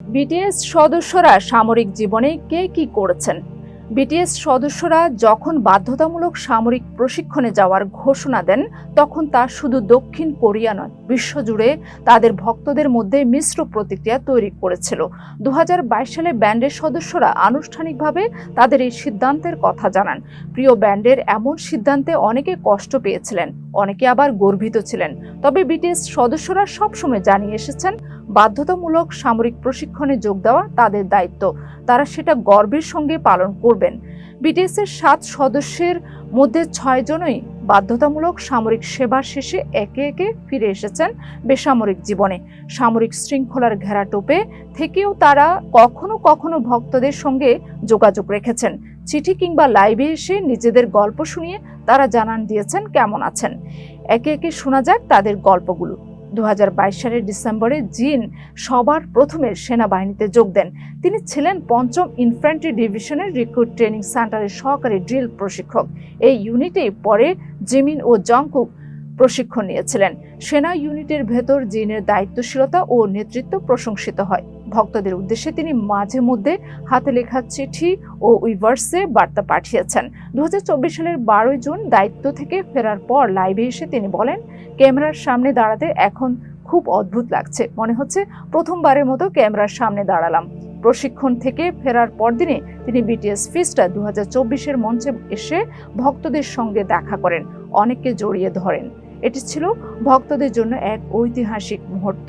BTS সদস্যরা সামরিক জীবনে কে কি করেছেন? বিটিএস সদস্যরা যখন বাধ্যতামূলক সামরিক প্রশিক্ষণে যাওয়ার ঘোষণা দেন, তখন তা শুধু দক্ষিণ কোরিয়া নয়, বিশ্বজুড়ে তাদের ভক্তদের মধ্যে মিশ্র প্রতিক্রিয়া তৈরি করেছিল। দু হাজার বাইশ সালে ব্যান্ডের সদস্যরা আনুষ্ঠানিকভাবে তাদের এই সিদ্ধান্তের কথা জানান। প্রিয় ব্যান্ডের এমন সিদ্ধান্তে অনেকে কষ্ট পেয়েছিলেন, অনেকে আবার গর্বিত ছিলেন। তবে বিটিএস সদস্যরা সবসময় জানিয়ে এসেছেন বাধ্যতামূলক সামরিক প্রশিক্ষণে যোগ দেওয়া তাদের দায়িত্ব। তারা সেটা গর্বের সঙ্গে পালন করবেন। বিটিএস এর সাত সদস্যের মধ্যে ছয় জনই বাধ্যতামূলক সামরিক সেবা শেষে একে একে ফিরে এসেছেন বেসামরিক জীবনে। সামরিক শৃঙ্খলার ঘেরাটোপে থেকেও তারা কখনো কখনো ভক্তদের সঙ্গে যোগাযোগ রেখেছেন। চিঠি কিংবা লাইভে এসে নিজেদের গল্প শুনিয়ে তারা জানান দিয়েছেন কেমন আছেন। একে একে শোনা যাক তাদের গল্পগুলো। দু হাজার বাইশ সালের ডিসেম্বরে জিন সবার প্রথমে সেনাবাহিনীতে যোগ দেন। তিনি ছিলেন পঞ্চম ইনফ্যান্ট্রি ডিভিশনের রিক্রুট ট্রেনিং সেন্টারের সহকারী ড্রিল প্রশিক্ষক। এই ইউনিটে পরে জিমিন ও জংকুক প্রশিক্ষণ নিয়েছিলেন। সেনা ইউনিটের ভেতর জিনের দায়িত্বশীলতা ও নেতৃত্ব প্রশংসিত হয়। ভক্তদের উদ্দেশ্যে তিনি মাঝে মধ্যে হাতে লেখা চিঠি ও উইভার্সে বার্তা পাঠিয়েছেন। দু হাজার চব্বিশ সালের বারোই জুন দায়িত্ব থেকে ফেরার পর লাইভে এসে তিনি বলেন, ক্যামেরার সামনে দাঁড়াতে এখন খুব অদ্ভুত লাগছে। মনে হচ্ছে প্রথমবারের মতো ক্যামেরার সামনে দাঁড়ালাম। প্রশিক্ষণ থেকে ফেরার পরদিনে তিনি বিটিএস ফিস্টা দু হাজার মঞ্চে এসে ভক্তদের সঙ্গে দেখা করেন, অনেককে জড়িয়ে ধরেন। এটি ছিল ভক্তদের জন্য এক ঐতিহাসিক মুহূর্ত।